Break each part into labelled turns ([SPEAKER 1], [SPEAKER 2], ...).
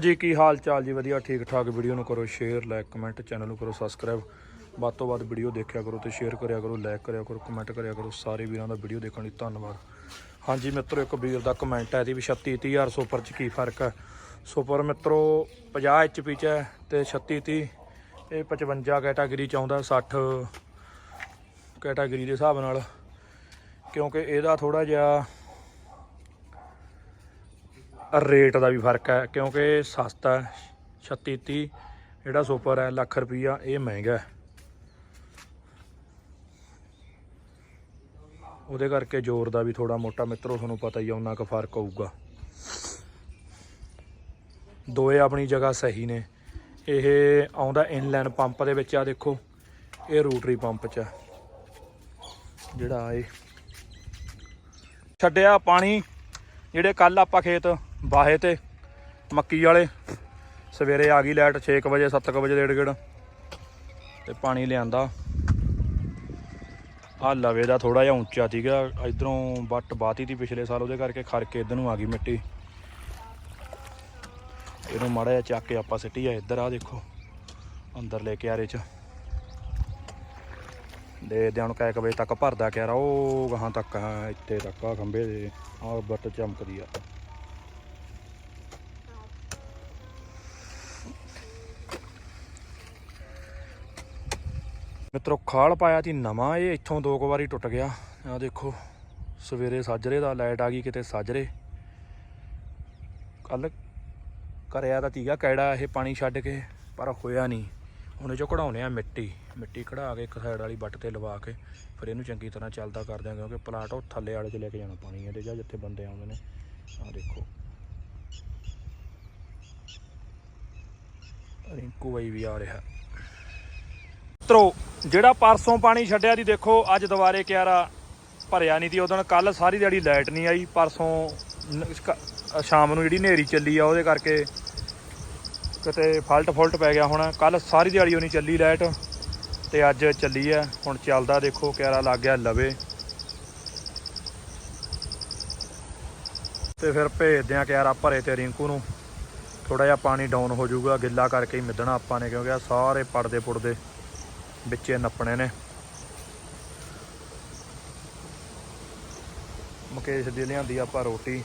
[SPEAKER 1] ਜੀ, ਕੀ ਹਾਲ ਚਾਲ ਜੀ? ਵਧੀਆ, ਠੀਕ ਠਾਕ। ਵੀਡੀਓ ਨੂੰ ਕਰੋ ਸ਼ੇਅਰ ਲਾਈਕ ਕਮੈਂਟ ਚੈਨਲ ਨੂੰ ਕਰੋ ਸਬਸਕ੍ਰਾਈਬ ਵੱਧ ਤੋਂ ਵੱਧ ਵੀਡੀਓ ਦੇਖਿਆ ਕਰੋ ਤੇ ਸ਼ੇਅਰ ਕਰਿਆ ਕਰੋ ਲਾਈਕ ਕਰਿਆ ਕਰੋ ਕਮੈਂਟ ਕਰਿਆ ਕਰੋ। ਸਾਰੇ ਵੀਰਾਂ ਦਾ ਵੀਡੀਓ ਦੇਖਣ ਲਈ ਧੰਨਵਾਦ। ਹਾਂਜੀ ਮਿੱਤਰੋ, ਇੱਕ ਵੀਰ ਦਾ ਕਮੈਂਟ ਹੈ ਜੀ ਵੀ 36 30000 ਸੁਪਰ ਚ ਕੀ ਫ਼ਰਕ ਹੈ? ਸੁਪਰ ਮਿੱਤਰੋ 50 ਐਚਪੀ ਚ ਹੈ ਤੇ 36 30 ਇਹ 55 ਕੈਟਾਗਰੀ ਚ ਆਉਂਦਾ 60 ਕੈਟਾਗਰੀ ਦੇ ਹਿਸਾਬ ਨਾਲ। ਕਿਉਂਕਿ ਇਹਦਾ ਥੋੜਾ ਜਿਹਾ ਰੇਟ ਦਾ ਵੀ ਫ਼ਰਕ ਹੈ, ਕਿਉਂਕਿ ਸਸਤਾ ਹੈ 36 30 ਜਿਹੜਾ ਸੁਪਰ ਹੈ, ਲੱਖ ਰੁਪਈਆ, ਇਹ ਮਹਿੰਗਾ ਹੈ। ਉਹਦੇ ਕਰਕੇ ਜ਼ੋਰ ਦਾ ਵੀ ਥੋੜਾ ਮੋਟਾ, ਮਿੱਤਰੋ, ਤੁਹਾਨੂੰ ਪਤਾ ਹੀ ਆ ਉਹਨਾਂ ਕੁ ਫ਼ਰਕ ਹੋਊਗਾ। ਦੋਏ ਆਪਣੀ ਜਗ੍ਹਾ ਸਹੀ ਨੇ। ਇਹ ਆਉਂਦਾ ਇਨਲਾਈਨ ਪੰਪ ਦੇ ਵਿੱਚ ਆ, ਦੇਖੋ। ਇਹ ਰੂਟਰੀ ਪੰਪ ਚ ਜਿਹੜਾ ਇਹ। ਛੱਡਿਆ ਪਾਣੀ, ਜਿਹੜੇ ਕੱਲ ਆਪਾਂ ਖੇਤ ਬਾਹੇ ਤੇ ਮੱਕੀ ਵਾਲੇ। ਸਵੇਰੇ ਆ ਗਈ ਲਾਈਟ 6 ਵਜੇ 7 ਵਜੇ ਡੇਢ ਗੇੜ ਤੇ ਪਾਣੀ ਲਿਆਂਦਾ। ਆ ਲਵੇ ਦਾ ਥੋੜਾ ਜਿਹਾ ਉੱਚਾ ਸੀਗਾ। ਇਧਰੋਂ ਵੱਟ ਬਾਤੀ ਤੀ ਪਿਛਲੇ ਸਾਲ, ਉਹਦੇ ਕਰਕੇ ਖਰ ਕੇ ਇਧਰ ਨੂੰ ਆ ਗਈ ਮਿੱਟੀ। ਇਹਨੂੰ ਮਾੜਾ ਜਿਹਾ ਚੱਕ ਕੇ ਆਪਾਂ ਸਿੱਟੀ ਆ, ਇੱਧਰ ਆ ਦੇਖੋ। ਅੰਦਰ ਲੈ ਕੇ ਆਰੇ ਚ। ਦੇ ਦੇ ਹੁਣ ਕੈਕ ਵਜੇ ਤੱਕ ਭਰਦਾ ਕਿਆ ਉਹ ਗਾਹਾਂ ਤੱਕ ਇੱਥੇ ਤੱਕ ਆ ਖੰਬੇ ਦੇ। ਆ ਬੱਟ ਚਮਕਦੀ ਆ। ਮਿੱਤਰੋ, ਖਾਲ ਪਾਇਆ ਤੀ ਨਵਾਂ, ਇਹ ਇੱਥੋਂ ਦੋ ਕੁ ਵਾਰੀ ਟੁੱਟ ਗਿਆ। ਆ ਦੇਖੋ, ਸਵੇਰੇ ਸਾਜਰੇ ਦਾ ਲਾਈਟ ਆ ਗਈ, ਕਿਤੇ ਸਾਜਰੇ। ਕੱਲ ਕਰਿਆ ਤਾਂ ਤੀਗਾ ਕੈੜਾ, ਇਹ ਪਾਣੀ ਛੱਡ ਕੇ, ਪਰ ਹੋਇਆ ਨਹੀਂ। ਹੁਣ ਇਹ ਚੋਂ ਕਢਾਉਣੇ ਆ ਮਿੱਟੀ। ਮਿੱਟੀ ਕਢਾ ਕੇ ਇੱਕ ਸਾਈਡ ਵਾਲੀ ਬੱਟ ਤੇ ਲਵਾ ਕੇ, ਫਿਰ ਇਹਨੂੰ ਚੰਗੀ ਤਰ੍ਹਾਂ ਚੱਲਦਾ ਕਰ ਦਿਆਂਗੇ ਕਿਉਂਕਿ ਪਲਾਟ ਉਹ ਥੱਲੇ ਵਾਲੇ 'ਚ ਲੈ ਕੇ ਜਾਣਾ ਪਾਣੀ ਇਹਦੇ ਜਾਂ ਜਿੱਥੇ ਬੰਦੇ ਆਉਂਦੇ ਨੇ। ਆ ਦੇਖੋ। ਰਿੰਕੂ ਬਾਈ ਵੀ ਆ ਰਿਹਾ। ਮਿੱਤਰੋ, ਜਿਹੜਾ ਪਰਸੋਂ ਪਾਣੀ ਛੱਡਿਆ ਦੀ ਦੇਖੋ, ਅੱਜ ਦੁਬਾਰੇ ਕਿਆਰਾ ਭਰਿਆ ਨਹੀਂ ਤੀ ਉਦੋਂ ਕੱਲ ਸਾਰੀ ਦਿਹਾੜੀ ਲਾਈਟ ਨਹੀਂ ਆਈ। ਪਰਸੋਂ ਨ- ਸ਼ਾਮ ਨੂੰ ਜਿਹੜੀ ਹਨੇਰੀ ਚੱਲੀ ਆ, ਉਹਦੇ ਕਰਕੇ ਕਿਤੇ ਫਾਲਟ ਫੁਲਟ ਪੈ ਗਿਆ ਹੁਣ। ਕੱਲ ਸਾਰੀ ਦਿਹਾੜੀ ਉਹ ਨਹੀਂ ਚੱਲੀ ਲਾਈਟ ਤੇ ਅੱਜ ਚੱਲੀ ਆ। ਹੁਣ ਚੱਲਦਾ ਦੇਖੋ, ਕਿਆਰਾ ਲੱਗ ਗਿਆ ਲਵੇ। ਤੇ ਫਿਰ ਭੇਜਦੇ ਆ ਕਿਆਰਾ ਭਰੇ ਤੇ ਰਿੰਕੂ ਨੂੰ। ਥੋੜਾ ਜਿਹਾ ਪਾਣੀ ਡਾਊਨ ਹੋ ਜਾਊਗਾ। ਗਿੱਲਾ ਕਰਕੇ ਹੀ ਮਿੱਧਣਾ ਆਪਾਂ ਨੇ, ਕਿਉਂਕਿ ਆ ਸਾਰੇ ਪੜਦੇ ਪੁੜਦੇ ਵਿੱਚੇ ਨੱਪਣੇ ਨੇ। ਮੁਕੇਸ਼ ਦੀ ਲਿਆਂਦੀ ਆਪਾਂ ਰੋਟੀ।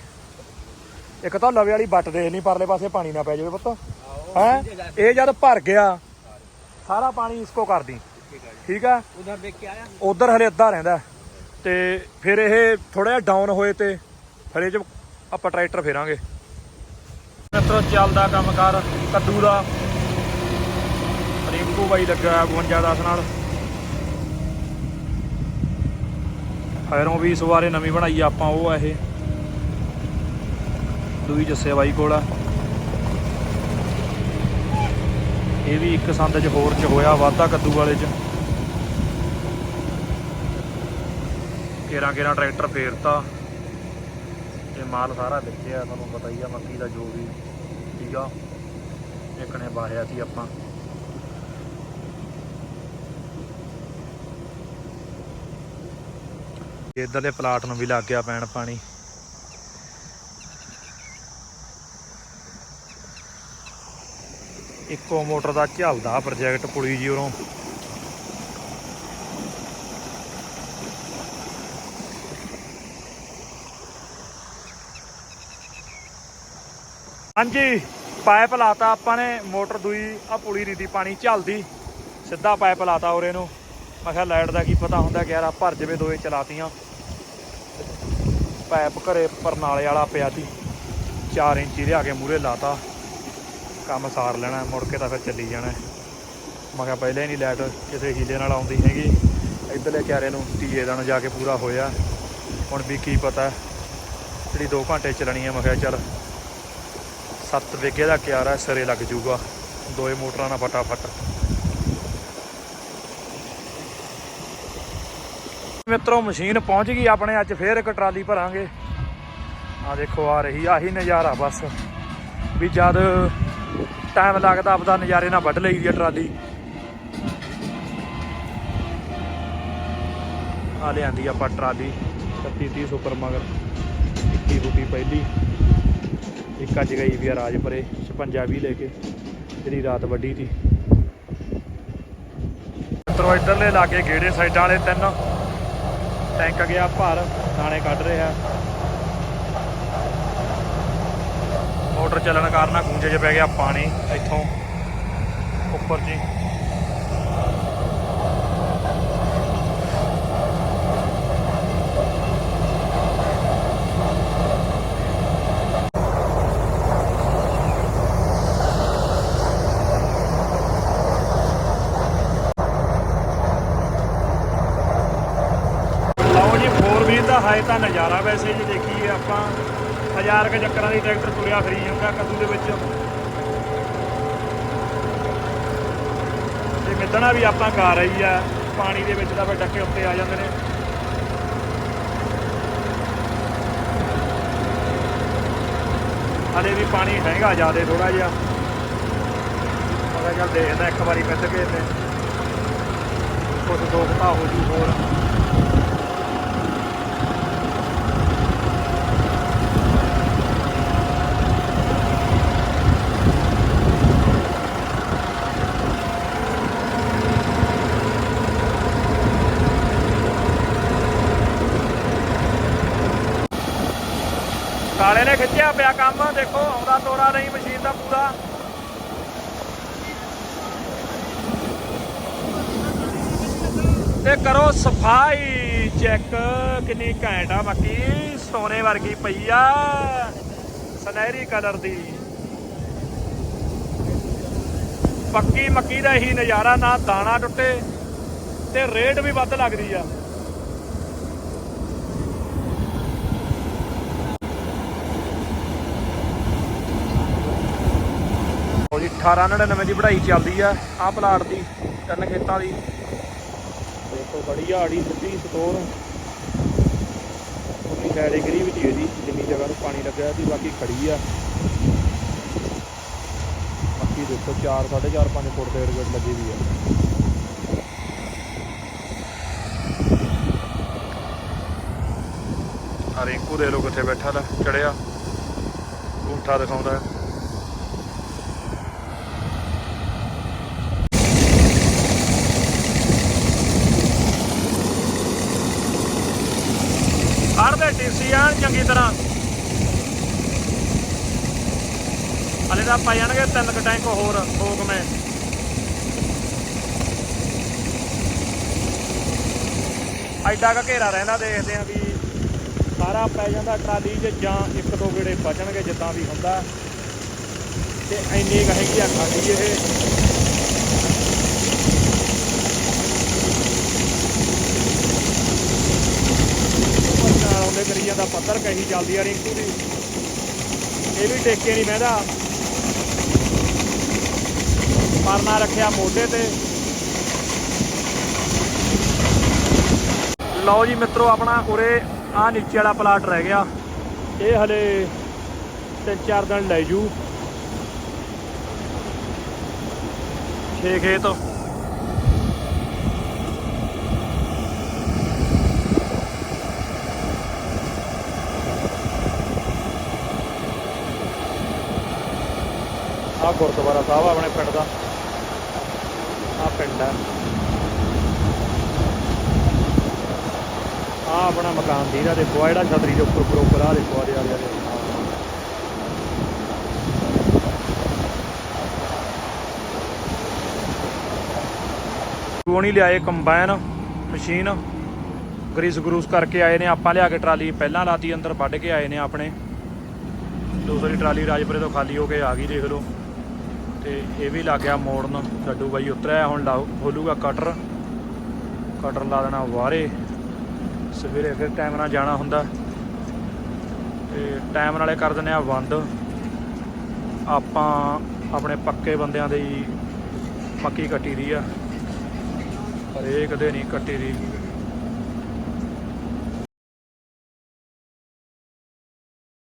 [SPEAKER 1] ਇੱਕ ਤਾਂ ਲਵੇ ਵਾਲੀ ਬੱਟ ਦੇਖ ਨਹੀਂ ਪਰਲੇ ਪਾਸੇ ਪਾਣੀ ਨਾ ਪੈ ਜਾਵੇ ਪੁੱਤ। ਹੈ? ਇਹ ਜਦ ਭਰ ਗਿਆ ਸਾਰਾ ਪਾਣੀ ਇਸਕੋ ਕਰਦੀ ਠੀਕ ਆ
[SPEAKER 2] ਉਧਰ ਦੇਖ ਕੇ ਆਇਆ?
[SPEAKER 1] ਉਧਰ ਹਲੇ ਅੱਧਾ ਰਹਿੰਦਾ ਤੇ ਫਿਰ ਇਹ ਥੋੜਾ ਜਿਹਾ ਡਾਊਨ ਹੋਏ ਤੇ ਫਿਰ ਇਹ ਚ ਆਪਾਂ ਟਰੈਕਟਰ ਫੇਰਾਂਗੇ। ਮਿੱਤਰੋ ਚੱਲਦਾ ਕੰਮਕਾਰ ਕੱਦੂ ਦਾ। ਰਿੰਕੂ ਬਾਈ ਲੱਗਾ 52 10 ਨਾਲ। ਫਾਇਰੋਂ ਵੀ ਇਸ ਨਵੀਂ ਬਣਾਈ ਆਪਾਂ ਉਹ ਆ ਇਹ। ਦੂਈ ਜੱਸੇ ਬਾਈ ਕੋਲ ਆ। ਇਹ ਵੀ ਇੱਕ ਸੰਦ ਚ ਹੋਰ ਚ ਹੋਇਆ, ਵਾਧਾ ਕੱਦੂ ਵਾਲੇ ਚ। ਕੇਰਾਂ ਕੇਰਾਂ ਟਰੈਕਟਰ ਫੇਰਤਾ। ਤੇ ਮਾਲ ਸਾਰਾ ਵਿੱਚਿਆ ਤੁਹਾਨੂੰ ਪਤਾ ਹੀ ਆ ਮੱਕੀ ਦਾ ਜੋ ਵੀ ਸੀਗਾ। ਇੱਕ ਨੇ ਬਾਹਿਆ ਸੀ ਆਪਾਂ। ਇਧਰਲੇ ਪਲਾਟ ਨੂੰ ਵੀ ਲੱਗ ਗਿਆ ਪੈਣ ਪਾਣੀ। ਇੱਕੋ ਮੋਟਰ ਦਾ ਝੱਲਦਾ ਪ੍ਰੋਜੈਕਟ ਪੁਲੀ ਜੀ ਉਰੋਂ। ਹਾਂਜੀ ਪਾਈਪ ਲਾਤਾ ਆਪਾਂ ਨੇ, ਮੋਟਰ ਦੂਈ ਆ ਪੁਲੀ ਨਹੀਂ ਦੀ ਪਾਣੀ ਝੱਲਦੀ ਸਿੱਧਾ ਪਾਈਪ ਲਾਤਾ ਉਰੇ ਨੂੰ। ਮੈਂ ਕਿਹਾ ਲਾਈਟ ਦਾ ਕੀ ਪਤਾ ਹੁੰਦਾ ਕਿ ਯਾਰ ਭਰ ਜਵੇ ਦੋਏ ਚਲਾਤੀਆਂ। ਪਾਈਪ ਘਰੇ ਪਰਨਾਲੇ ਵਾਲਾ ਪਿਆ ਸੀ। 4 ਇੰਚੀ ਲਿਆ ਕੇ ਮੂਰੇ ਲਾਤਾ। ਕੰਮ ਸਾਰ ਲੈਣਾ, ਮੁੜ ਕੇ ਤਾਂ ਫਿਰ ਚੱਲੀ ਜਾਣਾ। ਮੈਂ ਕਿਹਾ ਹੀ ਨਹੀਂ ਲਾਈਟ ਕਿਸੇ ਹੀਲੇ ਨਾਲ ਆਉਂਦੀ ਹੈਗੀ। ਇੱਧਰਲੇ ਕਿਆਰੇ ਨੂੰ ਤੀਏ ਦਿਨ ਜਾ ਕੇ ਪੂਰਾ ਹੋਇਆ। ਹੁਣ ਵੀ ਕੀ ਪਤਾ। ਜਿਹੜੀ 2 ਘੰਟੇ ਚੱਲਣੀ ਹੈ ਮੈਂ ਕਿਹਾ ਚੱਲ 7 ਵਿਗੇ ਦਾ ਕਿਆਰਾ ਸਿਰੇ ਲੱਗ ਜੂਗਾ ਦੋਏ ਮੋਟਰਾਂ ਨਾਲ ਫਟਾਫਟ। ਮਿੱਤਰੋ, ਮਸ਼ੀਨ ਪਹੁੰਚ ਗਈ ਆਪਣੇ, ਅੱਜ ਫੇਰ ਇੱਕ ਟਰਾਲੀ ਭਰਾਂਗੇ। ਆ ਦੇਖੋ, ਆ ਰਹੀ, ਆਹੀ ਨਜ਼ਾਰਾ ਬਸ। ਵੀ ਜਦ ਟਾਈਮ ਲੱਗਦਾ, ਆਪਦਾ ਨਜ਼ਾਰੇ ਨਾਲ ਵੱਢ ਲਈ ਆ ਟਰਾਲੀ। ਆ ਲਿਆਂਦੀ ਆਪਾਂ ਟਰਾਲੀ 36 30 ਸੁਪਰ ਮਗਰ। 21 ਬੂਟੀ ਪਹਿਲੀ। ਇੱਕ ਅੱਜ ਗਈ ਵੀ ਆ ਰਾਜਪੁਰੇ ਪੰਜਾਬੀ ਲੈ ਕੇ, ਜਿਹੜੀ ਰਾਤ ਵੱਡੀ ਸੀ ਮਿੱਤਰੋ, ਇੱਧਰਲੇ ਲਾਗੇ ਗੇੜੇ ਸਾਈਡਾਂ ਵਾਲੇ ਤਿੰਨ। ਟੈਂਕ ਗਿਆ, ਭਰ ਦਾਣੇ ਕੱਢ ਰਿਹਾ। ਮੋਟਰ ਚੱਲਣ ਕਾਰਨ ਗੂੰਜੇ 'ਚ ਪੈ ਗਿਆ ਪਾਣੀ ਇੱਥੋਂ ਉੱਪਰ ਜੀ ਲਓ ਜੀ 4 ਦਾ ਹਾਏ ਤਾਂ ਨਜ਼ਾਰਾ ਵੈਸੇ ਜੇ ਦੇਖੀਏ ਆਪਾਂ। ਹਜ਼ਾਰ ਕੇ ਚੱਕਰਾਂ ਦੀ ਟਰੈਕਟਰ ਤੁਰਿਆ ਫਰੀ ਜਾਂਦਾ ਕੱਦੂ ਦੇ ਵਿੱਚ। ਤੇ ਮਿੱਧਣਾ ਵੀ ਆਪਾਂ ਗਾ ਰਹੀ ਆ, ਪਾਣੀ ਦੇ ਵਿੱਚ ਤਾਂ ਫਿਰ ਡੱਕੇ ਉੱਤੇ ਆ ਜਾਂਦੇ ਨੇ। ਹਲੇ ਵੀ ਪਾਣੀ ਹੈਗਾ ਜ਼ਿਆਦੇ ਥੋੜਾ ਜਿਹਾ। ਮੈਂ ਚੱਲ ਦੇਖਦਾ ਇੱਕ ਵਾਰੀ ਮਿੱਧ ਕੇ ਤੇ ਕੁਝ ਦੋ ਹੋ ਜੂ ਹੋਰ। ਕਾਲੇ ਨੇ ਖਿੱਚਿਆ ਪਿਆ ਕੰਮ, ਦੇਖੋ, ਆਉਂਦਾ ਤੋਰਾ ਨਹੀਂ ਮਸ਼ੀਨ ਦਾ ਪੂਰਾ। ਤੇ ਕਰੋ ਸਫ਼ਾਈ ਚੈੱਕ, ਕਿੰਨੀ ਘੈਂਟ ਆ ਮੱਕੀ ਸੋਨੇ ਵਰਗੀ ਪਈ ਆ, ਸੁਨਹਿਰੀ ਕਲਰ ਦੀ। ਪੱਕੀ ਮੱਕੀ ਦਾ ਹੀ ਨਜ਼ਾਰਾ, ਨਾ ਦਾਣਾ ਟੁੱਟੇ, ਤੇ ਰੇਟ ਵੀ ਵੱਧ ਲੱਗਦੀ ਆ। ਉਹ ਜੀ 1899 ਦੀ ਵਢਾਈ ਚੱਲਦੀ ਆ, ਆਹ ਪਲਾਟ ਦੀ, ਤਿੰਨ ਖੇਤਾਂ ਦੀ। ਦੇਖੋ ਬੜੀ ਆੜੀ ਸਿੱਧੀ ਸਟੋਰ। ਉਹਦੀ ਕੈਟੇਗਰੀ ਵਿੱਚ ਹੀ ਇਹਦੀ ਜਿੰਨੀ ਜਗ੍ਹਾ ਨੂੰ ਪਾਣੀ ਲੱਗਿਆ ਸੀ, ਬਾਕੀ ਖੜੀ ਆ। ਬਾਕੀ ਦੇਖੋ 4 4.5 5 ਫੁੱਟ ਦੇ ਰਗੜ ਲੱਗੀ ਵੀ ਆ। ਆ ਰਿੰਕੂ ਦੇ ਲੋ ਕਿੱਥੇ ਬੈਠਾ ਲੈ ਚੜਿਆ। ਊਠਾ ਦਿਖਾਉਂਦਾ। ਹੈ। ਆਣ, ਚੰਗੀ ਤਰ੍ਹਾਂ। ਹਲੇ ਤਾਂ ਪਾ ਜਾਣਗੇ ਤਿੰਨ ਕੁ ਟੈਂਕ ਹੋਰ ਠੋਕ ਮੈਂ। ਐਡਾ ਕ ਘੇਰਾ ਰਹਿੰਦਾ, ਦੇਖਦੇ ਆ ਵੀ ਸਾਰਾ ਪੈ ਜਾਂਦਾ ਟਰਾਲੀ 'ਚ ਜਾਂ ਇੱਕ ਦੋ ਗੇੜੇ ਬਚਣਗੇ ਜਿੱਦਾਂ ਵੀ ਹੁੰਦਾ। ਤੇ ਇੰਨੀ ਕੁ ਹੈਗੀ ਆ ਖਾਲੀ ਇਹ। ਨਾਲ ਕਰੀ ਜਾਂਦਾ, ਪੱਧਰ ਕਹੀ ਚੱਲਦੀ ਆ ਰਿੰਕੂ ਦੀ। ਇਹ ਵੀ ਟੇਕੇ ਨਹੀਂ ਬਹਿੰਦਾ। ਪਰਨਾ ਰੱਖਿਆ ਮੋਢੇ ਤੇ। ਲਓ ਜੀ ਮਿੱਤਰੋ, ਆਪਣਾ ਉਰੇ ਆ ਨੀਚੇ ਵਾਲਾ ਪਲਾਟ ਰਹਿ ਗਿਆ। ਇਹ ਹਲੇ ਤਿੰਨ ਚਾਰ ਦਿਨ ਲੈ ਜੂ। ਛੇ ਖੇਤ। ਆ ਗੁਰਦੁਆਰਾ ਸਾਹਿਬ ਆਪਣੇ ਪਿੰਡ ਦਾ। ਆ ਪਿੰਡ ਆ। ਆ ਆਪਣਾ ਮਕਾਨ ਦੀ ਦੇਖੋ ਆ ਜਿਹੜਾ ਛਤਰੀ ਦੇ ਉੱਪਰ ਪ੍ਰੋਪਰ ਆ ਦੇਖੋ ਆ ਦੇ ਆ ਦੇ ਕੋਣੀ ਲਿਆਏ, ਕੰਬਾਈਨ ਮਸ਼ੀਨ, ਗਰੀਸ ਗਰੂਸ ਕਰਕੇ ਆਏ ਨੇ, ਆਪਾਂ ਲਿਆ ਕੇ ਟਰਾਲੀ ਪਹਿਲਾਂ ਲਾਤੀ, ਅੰਦਰ ਵੱਢ ਕੇ ਆਏ ਨੇ ਆਪਣੇ। ਦੂਸਰੀ ਟਰਾਲੀ ਰਾਜਪੁਰੇ ਤੋਂ ਖਾਲੀ ਹੋ ਕੇ ਆ ਗਈ, ਦੇਖ ਲਓ। ਤੇ ਇਹ ਵੀ ਲੱਗ ਗਿਆ ਮੋੜਨ। ਲੱਡੂ ਬਾਈ ਉਤਰਿਆ, ਹੁਣ ਲਾਓ ਖੋਲੂਗਾ ਕਟਰ ਕਟਰ ਲਾ ਦੇਣਾ ਵਾਰੇ। ਸਵੇਰੇ ਫਿਰ ਟਾਈਮ ਨਾਲ ਜਾਣਾ ਹੁੰਦਾ। ਤੇ ਟਾਈਮ ਨਾਲੇ ਕਰ ਦਿੰਦੇ ਆ ਬੰਦ ਆਪਾਂ ਆਪਣੇ ਪੱਕੇ ਬੰਦਿਆਂ ਦੀ ਹੀ ਮੱਕੀ ਕੱਟੀ ਦੀ ਆ। ਪਰ ਇਹ ਕਦੇ ਨਹੀਂ ਕੱਟੀ ਦੀ।